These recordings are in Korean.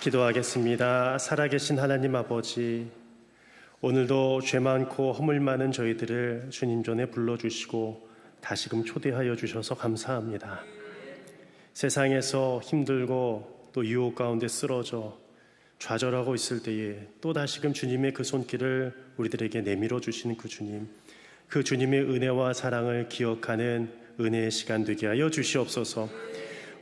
기도하겠습니다. 살아계신 하나님 아버지, 오늘도 죄 많고 허물 많은 저희들을 주님 전에 불러주시고 다시금 초대하여 주셔서 감사합니다. 세상에서 힘들고 또 유혹 가운데 쓰러져 좌절하고 있을 때에 또 다시금 주님의 그 손길을 우리들에게 내밀어 주시는 그 주님, 그 주님의 은혜와 사랑을 기억하는 은혜의 시간 되게 하여 주시옵소서.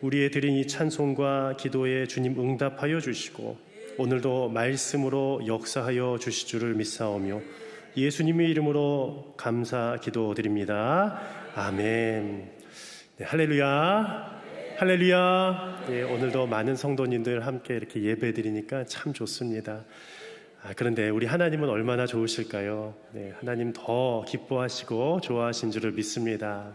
우리의 드린 이 찬송과 기도에 주님 응답하여 주시고 오늘도 말씀으로 역사하여 주실 줄을 믿사오며 예수님의 이름으로 감사 기도드립니다. 아멘. 네, 할렐루야. 할렐루야. 네, 오늘도 많은 성도님들 함께 이렇게 예배 드리니까 참 좋습니다. 아, 그런데 우리 하나님은 얼마나 좋으실까요? 네, 하나님 더 기뻐하시고 좋아하신 줄을 믿습니다.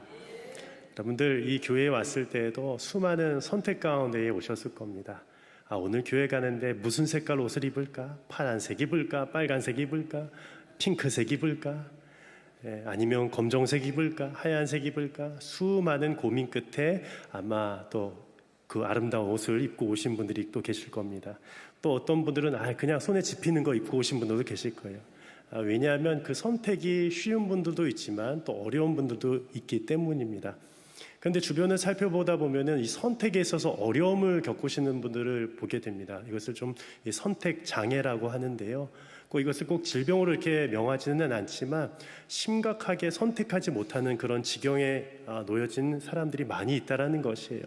여러분들 이 교회에 왔을 때에도 수많은 선택 가운데에 오셨을 겁니다. 아, 오늘 교회 가는데 무슨 색깔 옷을 입을까? 파란색 입을까? 빨간색 입을까? 핑크색 입을까? 예, 아니면 검정색 입을까? 하얀색 입을까? 수많은 고민 끝에 아마 또 그 아름다운 옷을 입고 오신 분들이 또 계실 겁니다. 또 어떤 분들은 아, 그냥 손에 집히는 거 입고 오신 분들도 계실 거예요. 아, 왜냐하면 그 선택이 쉬운 분들도 있지만 또 어려운 분들도 있기 때문입니다. 그런데 주변을 살펴보다 보면은 이 선택에 있어서 어려움을 겪으시는 분들을 보게 됩니다. 이것을 좀 선택 장애라고 하는데요. 꼭 이것을 꼭 질병으로 이렇게 명하지는 않지만 심각하게 선택하지 못하는 그런 지경에 아, 놓여진 사람들이 많이 있다라는 것이에요.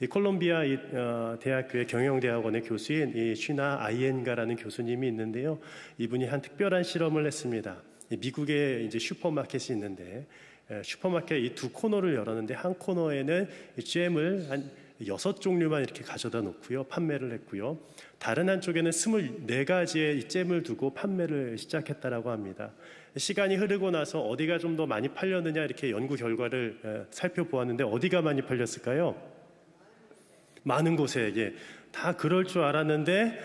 이 콜롬비아 이, 어, 대학교의 경영대학원의 교수인 이 쉬나 아이엔가라는 교수님이 있는데요. 이분이 한 특별한 실험을 했습니다. 이 미국에 이제 슈퍼마켓이 있는데 에, 슈퍼마켓 이 두 코너를 열었는데 한 코너에는 이 잼을 한 여섯 종류만 이렇게 가져다 놓고요 판매를 했고요 다른 한쪽에는 스물네 가지의 이 잼을 두고 판매를 시작했다라고 합니다. 시간이 흐르고 나서 어디가 좀 더 많이 팔렸느냐 이렇게 연구 결과를 에, 살펴보았는데 어디가 많이 팔렸을까요? 많은 곳에 예, 다 그럴 줄 알았는데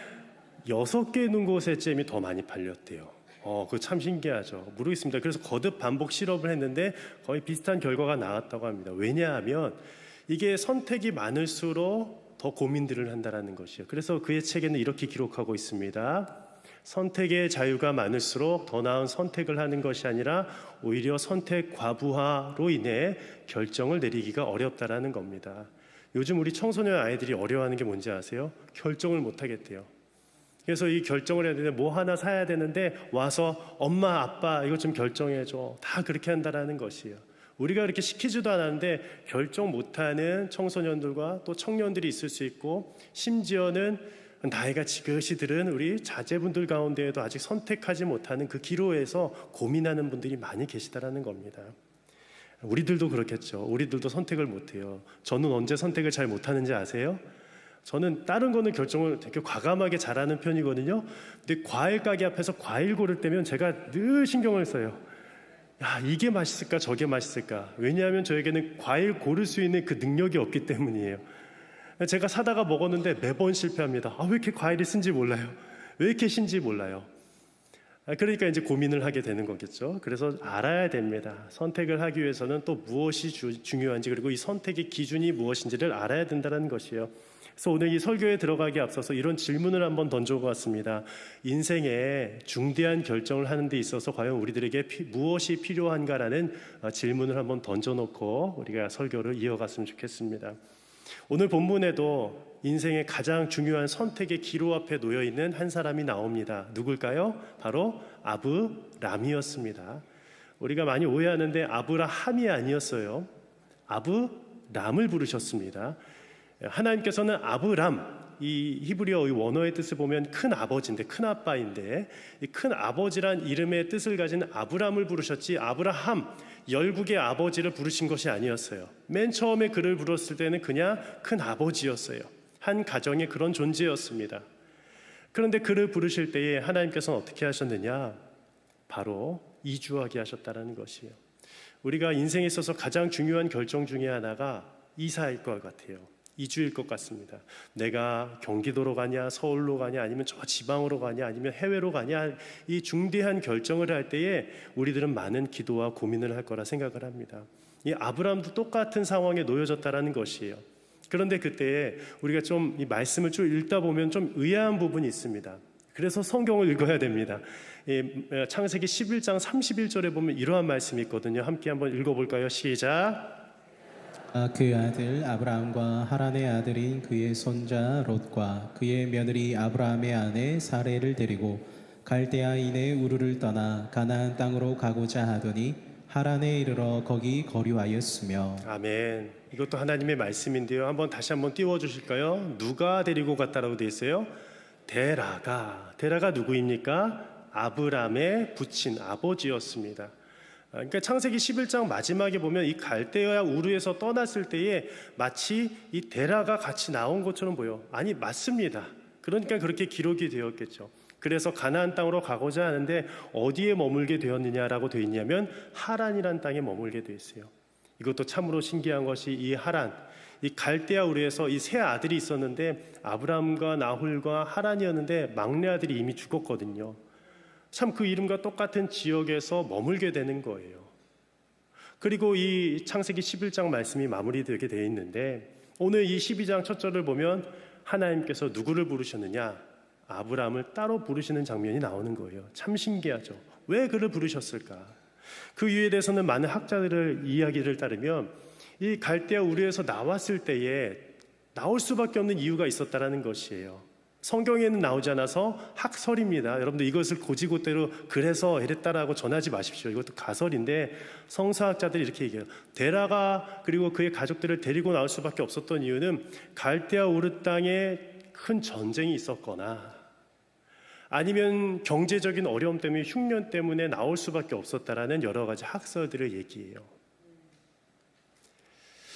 여섯 개 있는 곳에 잼이 더 많이 팔렸대요. 어, 그참 신기하죠. 모르겠습니다. 그래서 거듭 반복 실험을 했는데 거의 비슷한 결과가 나왔다고 합니다. 왜냐하면 이게 선택이 많을수록 더 고민들을 한다라는 것이에요. 그래서 그의 책에는 이렇게 기록하고 있습니다. 선택의 자유가 많을수록 더 나은 선택을 하는 것이 아니라 오히려 선택 과부하로 인해 결정을 내리기가 어렵다라는 겁니다. 요즘 우리 청소년 아이들이 어려워하는 게 뭔지 아세요? 결정을 못 하겠대요. 그래서 이 결정을 해야 되는데 뭐 하나 사야 되는데 와서 엄마 아빠 이거 좀 결정해 줘. 다 그렇게 한다라는 것이에요. 우리가 그렇게 시키지도 않았는데 결정 못하는 청소년들과 또 청년들이 있을 수 있고 심지어는 나이가 지긋이 들은 우리 자제분들 가운데에도 아직 선택하지 못하는 그 기로에서 고민하는 분들이 많이 계시다라는 겁니다. 우리들도 그렇겠죠. 우리들도 선택을 못해요. 저는 언제 선택을 잘 못하는지 아세요? 저는 다른 거는 결정을 되게 과감하게 잘하는 편이거든요. 근데 과일 가게 앞에서 과일 고를 때면 제가 늘 신경을 써요. 야, 이게 맛있을까, 저게 맛있을까. 왜냐하면 저에게는 과일 고를 수 있는 그 능력이 없기 때문이에요. 제가 사다가 먹었는데 매번 실패합니다. 아, 왜 이렇게 과일이 쓴지 몰라요. 왜 이렇게 신지 몰라요. 아, 그러니까 이제 고민을 하게 되는 거겠죠. 그래서 알아야 됩니다. 선택을 하기 위해서는 또 무엇이 주, 중요한지 그리고 이 선택의 기준이 무엇인지를 알아야 된다는 것이에요. 그래서 오늘 이 설교에 들어가기 앞서서 이런 질문을 한번 던져보았습니다. 인생에 중대한 결정을 하는 데 있어서 과연 우리들에게 피, 무엇이 필요한가라는 어, 질문을 한번 던져놓고 우리가 설교를 이어갔으면 좋겠습니다. 오늘 본문에도 인생의 가장 중요한 선택의 기로 앞에 놓여 있는 한 사람이 나옵니다. 누굴까요? 바로 아브람이었습니다. 우리가 많이 오해하는데 아브라함이 아니었어요. 아브람을 부르셨습니다. 하나님께서는 아브람 이 히브리어 원어의 뜻을 보면 큰 아버지인데 큰 아빠인데 이큰 아버지란 이름의 뜻을 가진 아브람을 부르셨지 아브라함 열국의 아버지를 부르신 것이 아니었어요. 맨 처음에 그를 불렀을 때는 그냥 큰 아버지였어요. 한 가정의 그런 존재였습니다. 그런데 그를 부르실 때에 하나님께서는 어떻게 하셨느냐? 바로 이주하게 하셨다는 것이에요. 우리가 인생에 있어서 가장 중요한 결정 중에 하나가 이사일 것 같아요. 이주일 것 같습니다. 내가 경기도로 가냐, 서울로 가냐, 아니면 저 지방으로 가냐, 아니면 해외로 가냐, 이 중대한 결정을 할 때에 우리들은 많은 기도와 고민을 할 거라 생각을 합니다. 이 아브라함도 똑같은 상황에 놓여졌다라는 것이에요. 그런데 그때 우리가 좀 이 말씀을 쭉 읽다 보면 좀 의아한 부분이 있습니다. 그래서 성경을 읽어야 됩니다. 이 창세기 11장 31절에 보면 이러한 말씀이 있거든요. 함께 한번 읽어볼까요? 시작. 아, 그 아들 아브라함과 하란의 아들인 그의 손자 롯과 그의 며느리 아브라함의 아내 사레를 데리고 갈대아인의 우르를 떠나 가나안 땅으로 가고자 하더니 하란에 이르러 거기 거류하였으며 아멘. 이것도 하나님의 말씀인데요. 한번 다시 한번 띄워 주실까요? 누가 데리고 갔다라고 돼 있어요? 데라가. 데라가 누구입니까? 아브람의 부친 아버지였습니다. 아, 그러니까 창세기 11장 마지막에 보면 이 갈대아 우르에서 떠났을 때에 마치 이 데라가 같이 나온 것처럼 보여. 아니 맞습니다. 그러니까 그렇게 기록이 되었겠죠. 그래서 가나안 땅으로 가고자 하는데 어디에 머물게 되었느냐라고 되어 있냐면 하란이란 땅에 머물게 되어 있어요. 이것도 참으로 신기한 것이 이 하란, 이 갈대아 우르에서 이 세 아들이 있었는데 아브람과 나홀과 하란이었는데 막내 아들이 이미 죽었거든요. 참 그 이름과 똑같은 지역에서 머물게 되는 거예요. 그리고 이 창세기 11장 말씀이 마무리되게 되어 있는데 오늘 이 12장 첫 절을 보면 하나님께서 누구를 부르셨느냐? 아브람을 따로 부르시는 장면이 나오는 거예요. 참 신기하죠. 왜 그를 부르셨을까? 그 이유에 대해서는 많은 학자들의 이야기를 따르면 이 갈대아 우르에서 나왔을 때에 나올 수밖에 없는 이유가 있었다라는 것이에요. 성경에는 나오지 않아서 학설입니다. 여러분들 이것을 고지고대로 그래서 이랬다라고 전하지 마십시오. 이것도 가설인데 성사학자들이 이렇게 얘기해요. 데라가 그리고 그의 가족들을 데리고 나올 수밖에 없었던 이유는 갈대아 우르 땅에 큰 전쟁이 있었거나 아니면 경제적인 어려움 때문에 흉년 때문에 나올 수밖에 없었다라는 여러 가지 학설들을 얘기해요.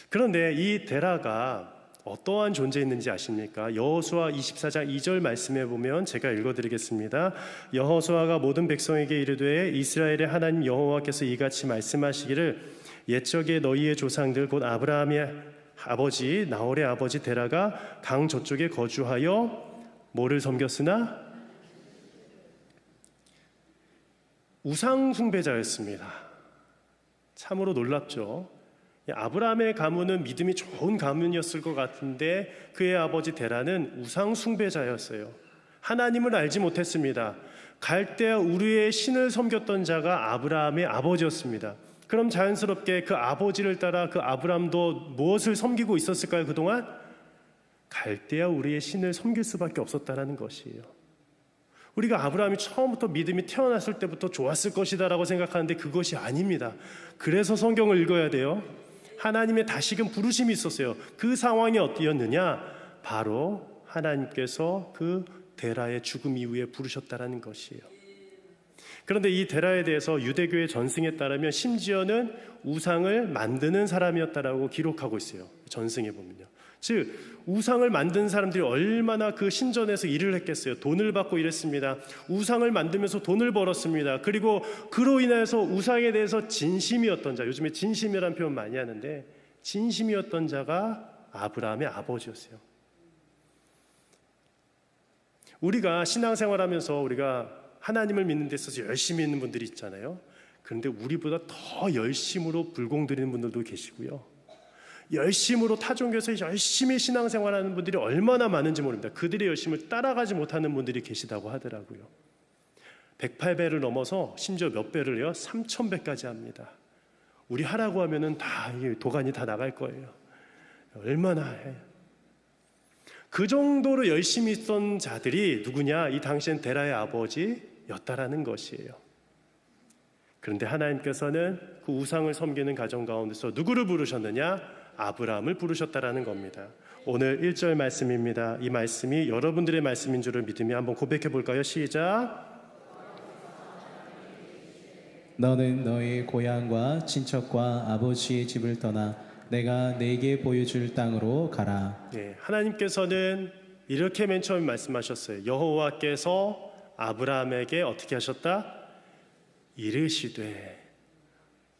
그런데 이 데라가 어떠한 존재였는지 아십니까? 여호수아 24장 2절 말씀에 보면 제가 읽어드리겠습니다. 여호수아가 모든 백성에게 이르되 이스라엘의 하나님 여호와께서 이같이 말씀하시기를 옛적에 너희의 조상들 곧 아브라함의 아버지 나홀의 아버지 데라가 강 저쪽에 거주하여 뭐를 섬겼으나 우상 숭배자였습니다. 참으로 놀랍죠. 아브라함의 가문은 믿음이 좋은 가문이었을 것 같은데 그의 아버지 데라는 우상 숭배자였어요. 하나님을 알지 못했습니다. 갈대아 우르의 신을 섬겼던 자가 아브라함의 아버지였습니다. 그럼 자연스럽게 그 아버지를 따라 그 아브라함도 무엇을 섬기고 있었을까요? 그동안 갈대아 우리의 신을 섬길 수밖에 없었다라는 것이에요. 우리가 아브라함이 처음부터 믿음이 태어났을 때부터 좋았을 것이다라고 생각하는데 그것이 아닙니다. 그래서 성경을 읽어야 돼요. 하나님의 다시금 부르심이 있었어요. 그 상황이 어디였느냐? 바로 하나님께서 그 데라의 죽음 이후에 부르셨다라는 것이에요. 그런데 이 데라에 대해서 유대교의 전승에 따르면 심지어는 우상을 만드는 사람이었다라고 기록하고 있어요. 전승에 보면요. 즉 우상을 만든 사람들이 얼마나 그 신전에서 일을 했겠어요. 돈을 받고 일했습니다. 우상을 만들면서 돈을 벌었습니다. 그리고 그로 인해서 우상에 대해서 진심이었던 자, 요즘에 진심이라는 표현 많이 하는데 진심이었던 자가 아브라함의 아버지였어요. 우리가 신앙생활하면서 우리가 하나님을 믿는 데 있어서 열심히 있는 분들이 있잖아요. 그런데 우리보다 더 열심으로 불공 드리는 분들도 계시고요. 열심으로 타종교에서 열심히 신앙생활하는 분들이 얼마나 많은지 모릅니다. 그들의 열심을 따라가지 못하는 분들이 계시다고 하더라고요. 108배를 넘어서 심지어 몇 배를 해요? 3000배까지 합니다. 우리 하라고 하면은 다 도관이 다 나갈 거예요. 얼마나 해. 그 정도로 열심히 있던 자들이 누구냐? 이 당시엔 데라의 아버지였다라는 것이에요. 그런데 하나님께서는 그 우상을 섬기는 가정 가운데서 누구를 부르셨느냐? 아브라함을 부르셨다라는 겁니다. 오늘 1절 말씀입니다. 이 말씀이 여러분들의 말씀인 줄을 믿으며 한번 고백해 볼까요? 시작. 너는 너의 고향과 친척과 아버지의 집을 떠나 내가 내게 보여줄 땅으로 가라. 네, 하나님께서는 이렇게 맨 처음 말씀하셨어요. 여호와께서 아브라함에게 어떻게 하셨다? 이르시되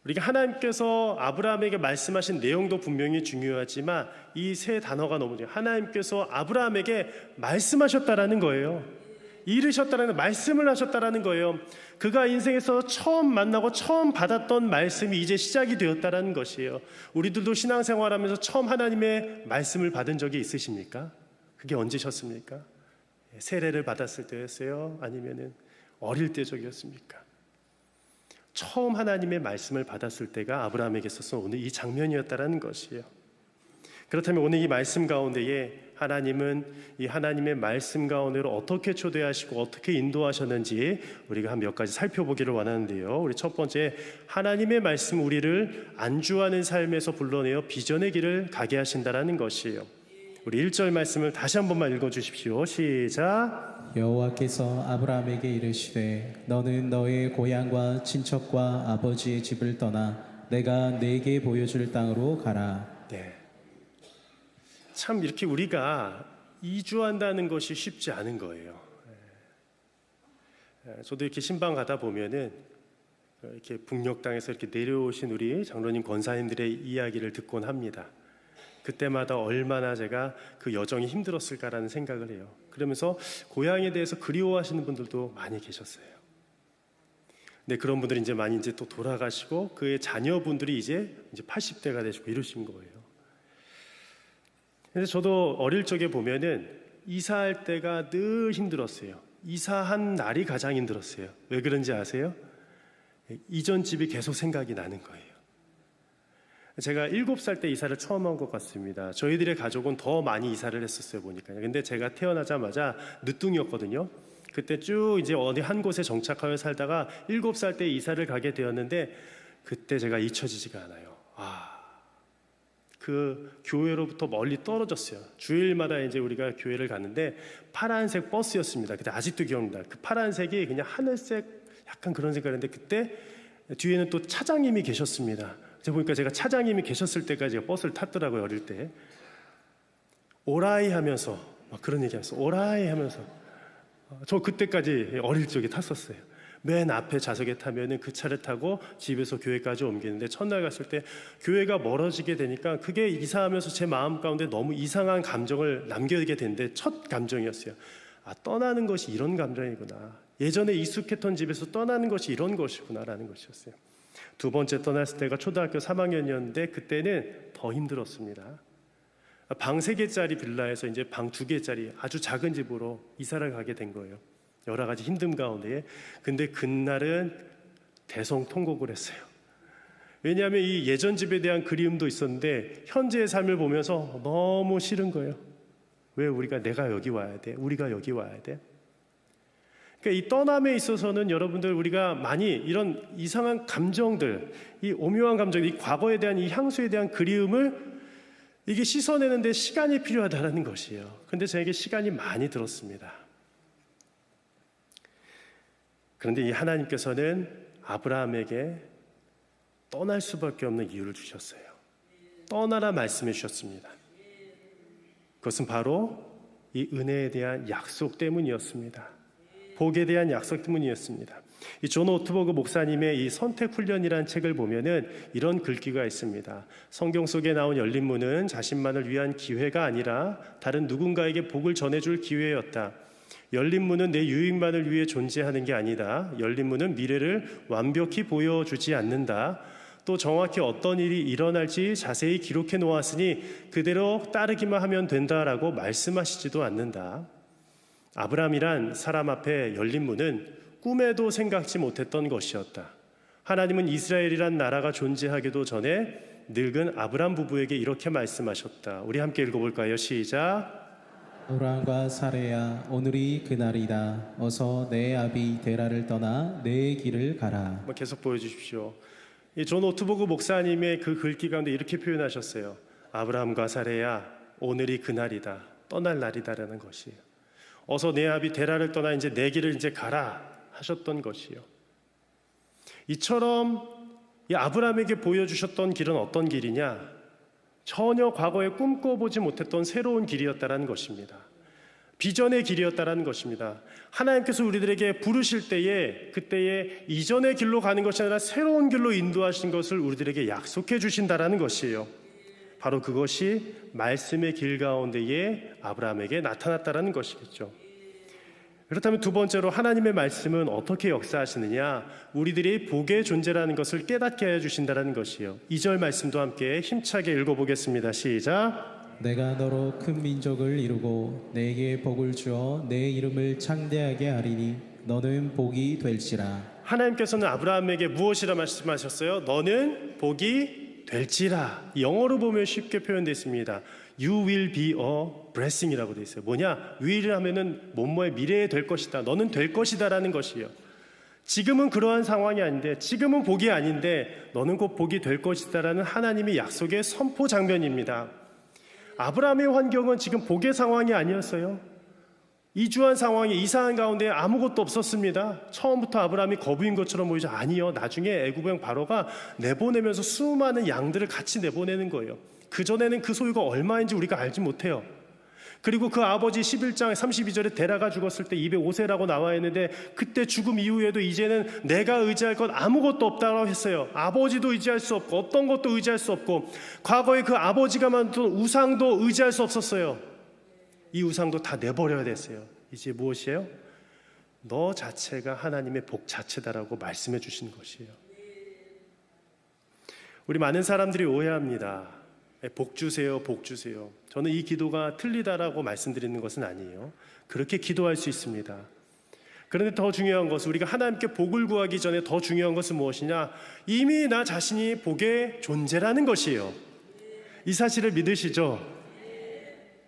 우리가 하나님께서 아브라함에게 말씀하신 내용도 분명히 중요하지만 이 세 단어가 너무 중요해요. 하나님께서 아브라함에게 말씀하셨다라는 거예요. 이르셨다라는 말씀을 하셨다라는 거예요. 그가 인생에서 처음 만나고 처음 받았던 말씀이 이제 시작이 되었다라는 것이에요. 우리들도 신앙생활하면서 처음 하나님의 말씀을 받은 적이 있으십니까? 그게 언제셨습니까? 세례를 받았을 때였어요? 아니면은 어릴 때 적이었습니까? 처음 하나님의 말씀을 받았을 때가 아브라함에게 있어서 오늘 이 장면이었다라는 것이에요. 그렇다면 오늘 이 말씀 가운데에 하나님은 이 하나님의 말씀 가운데로 어떻게 초대하시고 어떻게 인도하셨는지 우리가 한 몇 가지 살펴보기를 원하는데요. 우리 첫 번째 하나님의 말씀 우리를 안주하는 삶에서 불러내어 비전의 길을 가게 하신다라는 것이에요. 우리 1절 말씀을 다시 한 번만 읽어 주십시오. 시작. 여호와께서 아브라함에게 이르시되 너는 너의 고향과 친척과 아버지의 집을 떠나 내가 내게 보여줄 땅으로 가라. 네. 참 이렇게 우리가 이주한다는 것이 쉽지 않은 거예요. 예. 저도 이렇게 신방 가다 보면은 이렇게 북녘 땅에서 이렇게 내려오신 우리 장로님 권사님들의 이야기를 듣곤 합니다. 그때마다 얼마나 제가 그 여정이 힘들었을까라는 생각을 해요. 그러면서 고향에 대해서 그리워하시는 분들도 많이 계셨어요. 근데 그런 분들이 이제 많이 이제 또 돌아가시고 그의 자녀분들이 이제 이제 80대가 되시고 이러신 거예요. 그래서 저도 어릴 적에 보면은 이사할 때가 늘 힘들었어요. 이사한 날이 가장 힘들었어요. 왜 그런지 아세요? 이전 집이 계속 생각이 나는 거예요. 제가 일곱 살 때 이사를 처음 한 것 같습니다. 저희들의 가족은 더 많이 이사를 했었어요 보니까. 근데 제가 태어나자마자 늦둥이였거든요. 그때 쭉 이제 어디 한 곳에 정착하여 살다가 일곱 살 때 이사를 가게 되었는데 그때 제가 잊혀지지가 않아요. 아, 그 교회로부터 멀리 떨어졌어요. 주일마다 이제 우리가 교회를 갔는데 파란색 버스였습니다. 그때 아직도 기억납니다. 그 파란색이 그냥 하늘색 약간 그런 색깔인데 그때 뒤에는 또 차장님이 계셨습니다. 제가 보니까 제가 차장님이 계셨을 때까지 버스를 탔더라고요 어릴 때. 오라이 하면서 막 그런 얘기 하면서 오라이 하면서 어, 저 그때까지 어릴 적에 탔었어요. 맨 앞에 좌석에 타면은 그 차를 타고 집에서 교회까지 옮기는데 첫날 갔을 때 교회가 멀어지게 되니까 그게 이사하면서 제 마음 가운데 너무 이상한 감정을 남겨게 된데 첫 감정이었어요. 아 떠나는 것이 이런 감정이구나. 예전에 익숙했던 집에서 떠나는 것이 이런 것이구나라는 것이었어요. 두 번째 떠났을 때가 초등학교 3학년이었는데 그때는 더 힘들었습니다. 방세 개짜리 빌라에서 이제 방두 개짜리 아주 작은 집으로 이사를 가게 된 거예요. 여러 가지 힘듦 가운데. 근데 그날은 대성 통곡을 했어요. 왜냐하면 이 예전 집에 대한 그리움도 있었는데 현재의 삶을 보면서 너무 싫은 거예요. 왜 우리가 내가 여기 와야 돼? 우리가 여기 와야 돼? 그러니까 이 떠남에 있어서는 여러분들 우리가 많이 이런 이상한 감정들, 이 오묘한 감정, 이 과거에 대한 이 향수에 대한 그리움을 이게 씻어내는데 시간이 필요하다는 것이에요. 근데 저에게 시간이 많이 들었습니다. 그런데 이 하나님께서는 아브라함에게 떠날 수밖에 없는 이유를 주셨어요. 떠나라 말씀해 주셨습니다. 그것은 바로 이 은혜에 대한 약속 때문이었습니다. 복에 대한 약속 때문이었습니다. 이존 오트버그 목사님의 이 선택 훈련이라는 책을 보면은 이런 글귀가 있습니다. 성경 속에 나온 열린 문은 자신만을 위한 기회가 아니라 다른 누군가에게 복을 전해줄 기회였다. 열린 문은 내 유익만을 위해 존재하는 게 아니다. 열린 문은 미래를 완벽히 보여주지 않는다. 또 정확히 어떤 일이 일어날지 자세히 기록해 놓았으니 그대로 따르기만 하면 된다라고 말씀하시지도 않는다. 아브라함이란 사람 앞에 열린 문은 꿈에도 생각지 못했던 것이었다. 하나님은 이스라엘이란 나라가 존재하기도 전에 늙은 아브람 부부에게 이렇게 말씀하셨다. 우리 함께 읽어볼까요? 시작. 아브라함과 사레야 오늘이 그날이다. 어서 내 아비 데라를 떠나 내 길을 가라. 계속 보여주십시오. 이존 오트보그 목사님의 그 글귀 가운데 이렇게 표현하셨어요. 아브라함과 사레야 오늘이 그날이다. 떠날 날이다라는 것이에요. 어서 내 아비 데라를 떠나 이제 내 길을 이제 가라 하셨던 것이요. 이처럼 이 아브라함에게 보여주셨던 길은 어떤 길이냐? 전혀 과거에 꿈꿔보지 못했던 새로운 길이었다라는 것입니다. 비전의 길이었다라는 것입니다. 하나님께서 우리들에게 부르실 때에 그때에 이전의 길로 가는 것이 아니라 새로운 길로 인도하신 것을 우리들에게 약속해 주신다라는 것이에요. 바로 그것이 말씀의 길 가운데에 아브라함에게 나타났다라는 것이겠죠. 그렇다면 두 번째로 하나님의 말씀은 어떻게 역사하시느냐? 우리들이 복의 존재라는 것을 깨닫게 해 주신다라는 것이요. 2절 말씀도 함께 힘차게 읽어 보겠습니다. 시작. 내가 너로 큰 민족을 이루고 내게 복을 주어 내 이름을 창대하게 하리니 너는 복이 될지라 하나님께서는 아브라함에게 무엇이라 말씀하셨어요? 너는 복이 될지라. 영어로 보면 쉽게 표현되어 있습니다. You will be a blessing이라고 되어 있어요. 뭐냐? will 하면은 뭐뭐의 미래에 될 것이다. 너는 될 것이다라는 것이요. 지금은 그러한 상황이 아닌데 지금은 복이 아닌데 너는 곧 복이 될 것이다라는 하나님의 약속의 선포 장면입니다. 아브라함의 환경은 지금 복의 상황이 아니었어요. 이주한 상황에 이상한 가운데 아무것도 없었습니다. 처음부터 아브라함이 거부인 것처럼 보이죠. 아니요. 나중에 애굽의 바로가 내보내면서 수많은 양들을 같이 내보내는 거예요. 그 전에는 그 소유가 얼마인지 우리가 알지 못해요. 그리고 그 아버지 11장 32절에 데라가 죽었을 때 205세라고 나와 있는데 그때 죽음 이후에도 이제는 내가 의지할 것 아무것도 없다고 했어요. 아버지도 의지할 수 없고 어떤 것도 의지할 수 없고 과거에 그 아버지가 만든 우상도 의지할 수 없었어요. 이 우상도 다 내버려야 됐어요. 이제 무엇이에요? 너 자체가 하나님의 복 자체다라고 말씀해 주신 것이에요. 우리 많은 사람들이 오해합니다. 예, 복 주세요, 복 주세요. 저는 이 기도가 틀리다라고 말씀드리는 것은 아니에요. 그렇게 기도할 수 있습니다. 그런데 더 중요한 것은 우리가 하나님께 복을 구하기 전에 더 중요한 것은 무엇이냐? 이미 나 자신이 복의 존재라는 것이에요. 이 사실을 믿으시죠?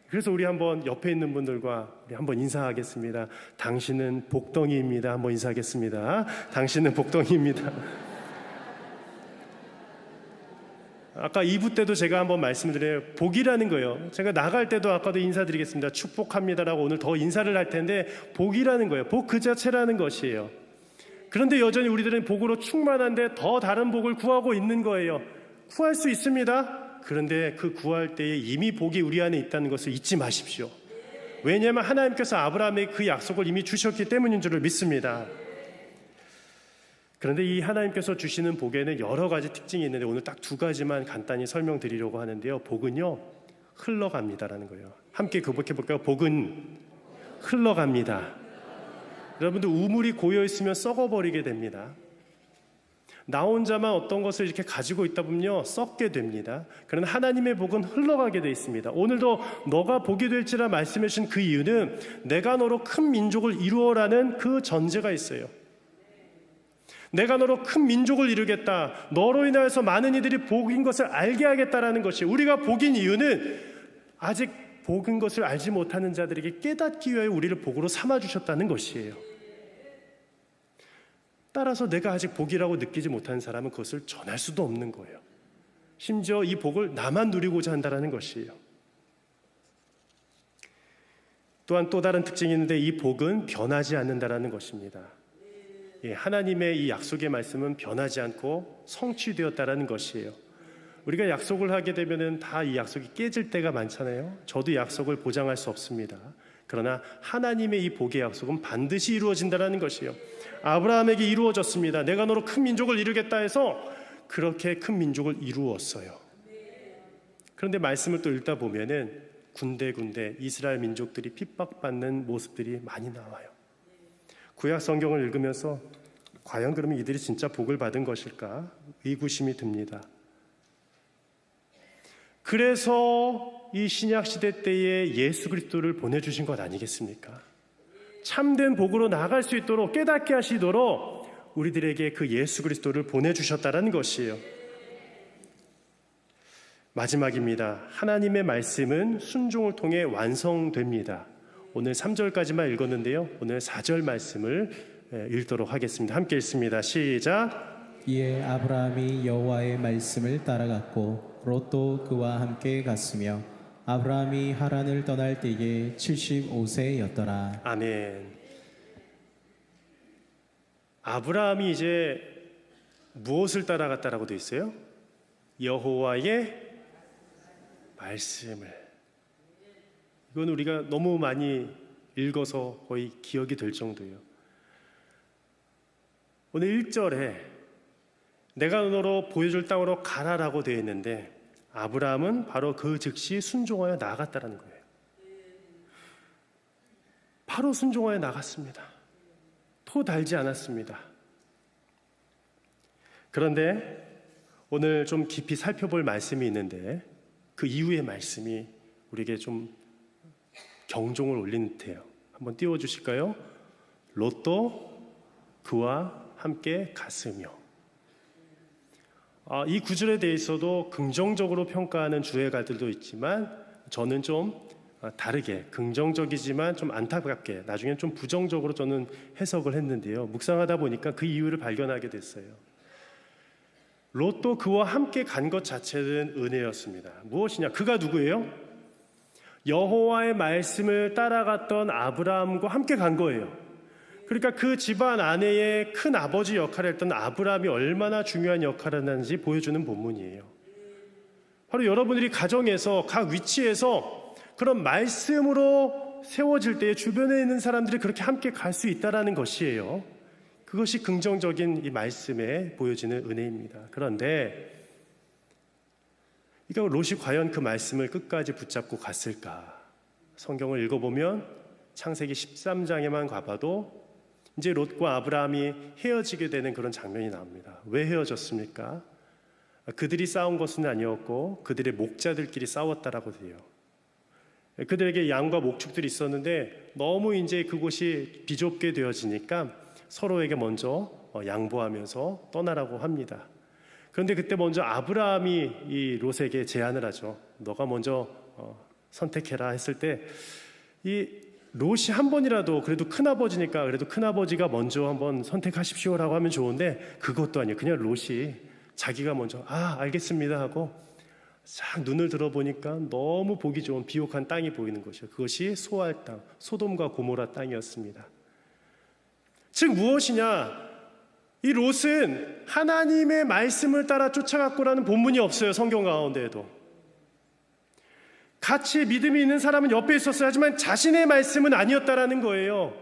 그래서 우리 한번 옆에 있는 분들과 우리 한번 인사하겠습니다. 당신은 복덩이입니다. 한번 인사하겠습니다. 당신은 복덩이입니다. 아까 2부 때도 제가 한번 말씀드려요. 복이라는 거예요. 제가 나갈 때도 아까도 인사드리겠습니다. 축복합니다라고 오늘 더 인사를 할 텐데 복이라는 거예요. 복 그 자체라는 것이에요. 그런데 여전히 우리들은 복으로 충만한데 더 다른 복을 구하고 있는 거예요. 구할 수 있습니다. 그런데 그 구할 때에 이미 복이 우리 안에 있다는 것을 잊지 마십시오. 왜냐하면 하나님께서 아브라함에게 그 약속을 이미 주셨기 때문인 줄을 믿습니다. 그런데 이 하나님께서 주시는 복에는 여러 가지 특징이 있는데 오늘 딱 두 가지만 간단히 설명드리려고 하는데요. 복은요 흘러갑니다라는 거예요. 함께 교복해 볼까요? 복은 흘러갑니다. 여러분들 우물이 고여 있으면 썩어버리게 됩니다. 나 혼자만 어떤 것을 이렇게 가지고 있다 보면요 썩게 됩니다. 그러나 하나님의 복은 흘러가게 돼 있습니다. 오늘도 너가 복이 될지라 말씀해 주신 그 이유는 내가 너로 큰 민족을 이루어라는 그 전제가 있어요. 내가 너로 큰 민족을 이루겠다. 너로 인하여서 많은 이들이 복인 것을 알게 하겠다라는 것이 우리가 복인 이유는 아직 복인 것을 알지 못하는 자들에게 깨닫기 위하여 우리를 복으로 삼아 주셨다는 것이에요. 따라서 내가 아직 복이라고 느끼지 못하는 사람은 그것을 전할 수도 없는 거예요. 심지어 이 복을 나만 누리고자 한다라는 것이에요. 또한 또 다른 특징이 있는데 이 복은 변하지 않는다라는 것입니다. 예, 하나님의 이 약속의 말씀은 변하지 않고 성취되었다라는 것이에요. 우리가 약속을 하게 되면은 다 이 약속이 깨질 때가 많잖아요. 저도 약속을 보장할 수 없습니다. 그러나 하나님의 이 복의 약속은 반드시 이루어진다라는 것이에요. 아브라함에게 이루어졌습니다. 내가 너로 큰 민족을 이루겠다 해서 그렇게 큰 민족을 이루었어요. 그런데 말씀을 또 읽다 보면은 군데군데 이스라엘 민족들이 핍박받는 모습들이 많이 나와요. 구약 성경을 읽으면서 과연 그러면 이들이 진짜 복을 받은 것일까 의구심이 듭니다. 그래서 이 신약 시대 때에 예수 그리스도를 보내 주신 것 아니겠습니까? 참된 복으로 나아갈 수 있도록 깨닫게 하시도록 우리들에게 그 예수 그리스도를 보내 주셨다라는 것이에요. 마지막입니다. 하나님의 말씀은 순종을 통해 완성됩니다. 오늘 3절까지만 읽었는데요. 오늘 4절 말씀을 읽도록 하겠습니다. 함께 읽습니다. 시작. 이에 아브라함이 여호와의 말씀을 따라갔고 롯도 그와 함께 갔으며 아브라함이 하란을 떠날 때에 75세였더라 아멘. 아브라함이 이제 무엇을 따라갔다라고 되어 있어요? 여호와의 말씀을. 이건 우리가 너무 많이 읽어서 거의 기억이 될 정도예요. 오늘 1절에 내가 너로 보여줄 땅으로 가라라고 되어 있는데 아브라함은 바로 그 즉시 순종하여 나아갔다라는 거예요. 바로 순종하여 나갔습니다. 토 달지 않았습니다. 그런데 오늘 좀 깊이 살펴볼 말씀이 있는데 그 이후의 말씀이 우리에게 좀 경종을 울린 듯해요. 한번 띄워 주실까요? 롯도 그와 함께 갔으며 아, 이 구절에 대해서도 긍정적으로 평가하는 주해가들도 있지만 저는 좀 아, 다르게 긍정적이지만 좀 안타깝게 나중엔 좀 부정적으로 저는 해석을 했는데요. 묵상하다 보니까 그 이유를 발견하게 됐어요. 롯도 그와 함께 간 것 자체는 은혜였습니다. 무엇이냐? 그가 누구예요? 여호와의 말씀을 따라갔던 아브라함과 함께 간 거예요. 그러니까 그 집안 아내의 큰 아버지 역할을 했던 아브라함이 얼마나 중요한 역할을 하는지 보여주는 본문이에요. 바로 여러분들이 가정에서 각 위치에서 그런 말씀으로 세워질 때 주변에 있는 사람들이 그렇게 함께 갈 수 있다라는 것이에요. 그것이 긍정적인 이 말씀에 보여지는 은혜입니다. 그런데 그러니까 롯이 과연 그 말씀을 끝까지 붙잡고 갔을까? 성경을 읽어보면 창세기 13장에만 가봐도 이제 롯과 아브라함이 헤어지게 되는 그런 장면이 나옵니다. 왜 헤어졌습니까? 그들이 싸운 것은 아니었고 그들의 목자들끼리 싸웠다라고 돼요. 그들에게 양과 목축들이 있었는데 너무 이제 그곳이 비좁게 되어지니까 서로에게 먼저 어, 양보하면서 떠나라고 합니다. 그런데 그때 먼저 아브라함이 이 롯에게 제안을 하죠. 너가 먼저 어, 선택해라 했을 때 이 롯이 한 번이라도 그래도 큰 아버지니까 그래도 큰 아버지가 먼저 한번 선택하십시오라고 하면 좋은데 그것도 아니에요. 그냥 롯이 자기가 먼저 아 알겠습니다 하고 싹 눈을 들어보니까 너무 보기 좋은 비옥한 땅이 보이는 것이요. 그것이 소알 땅, 소돔과 고모라 땅이었습니다. 즉 무엇이냐? 이 롯은 하나님의 말씀을 따라 쫓아갔고라는 본문이 없어요. 성경 가운데에도. 같이 믿음이 있는 사람은 옆에 있었어야 하지만 자신의 말씀은 아니었다라는 거예요.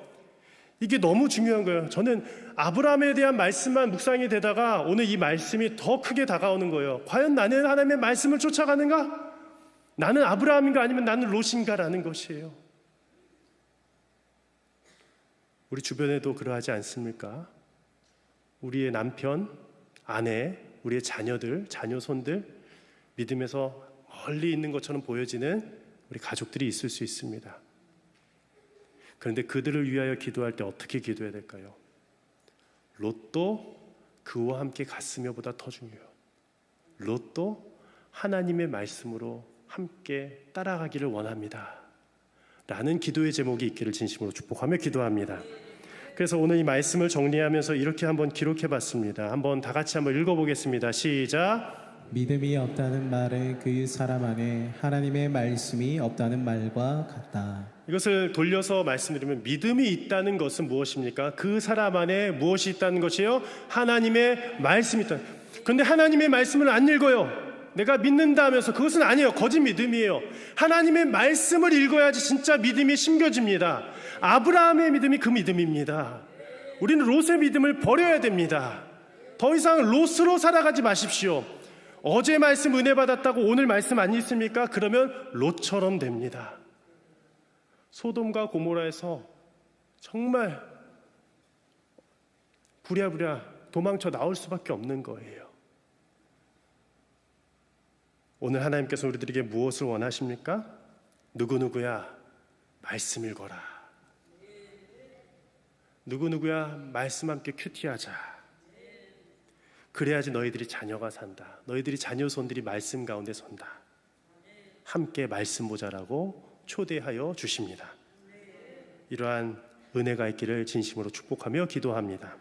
이게 너무 중요한 거예요. 저는 아브라함에 대한 말씀만 묵상이 되다가 오늘 이 말씀이 더 크게 다가오는 거예요. 과연 나는 하나님의 말씀을 쫓아가는가? 나는 아브라함인가 아니면 나는 롯인가라는 것이에요. 우리 주변에도 그러하지 않습니까? 우리의 남편, 아내, 우리의 자녀들, 자녀손들 믿음에서 멀리 있는 것처럼 보여지는 우리 가족들이 있을 수 있습니다. 그런데 그들을 위하여 기도할 때 어떻게 기도해야 될까요? 롯도 그와 함께 갔으며보다 더 중요해요. 롯도 하나님의 말씀으로 함께 따라가기를 원합니다. 라는 기도의 제목이 있기를 진심으로 축복하며 기도합니다. 그래서 오늘 이 말씀을 정리하면서 이렇게 한번 기록해 봤습니다. 한번 다 같이 한번 읽어 보겠습니다. 시작. 믿음이 없다는 말은 그 사람 안에 하나님의 말씀이 없다는 말과 같다. 이것을 돌려서 말씀드리면 믿음이 있다는 것은 무엇입니까? 그 사람 안에 무엇이 있다는 것이요? 하나님의 말씀이 있다. 그런데 하나님의 말씀을 안 읽어요. 내가 믿는다 하면서 그것은 아니에요. 거짓 믿음이에요. 하나님의 말씀을 읽어야지 진짜 믿음이 심겨집니다. 아브라함의 믿음이 그 믿음입니다. 우리는 롯의 믿음을 버려야 됩니다. 더 이상 롯으로 살아가지 마십시오. 어제 말씀 은혜 받았다고 오늘 말씀 안 있습니까? 그러면 롯처럼 됩니다. 소돔과 고모라에서 정말 부랴부랴 도망쳐 나올 수밖에 없는 거예요. 오늘 하나님께서 우리들에게 무엇을 원하십니까? 누구누구야 말씀 읽어라. 누구누구야 말씀 함께 큐티하자. 그래야지 너희들이 자녀가 산다. 너희들이 자녀 손들이 말씀 가운데 선다. 함께 말씀 보자라고 초대하여 주십니다. 이러한 은혜가 있기를 진심으로 축복하며 기도합니다.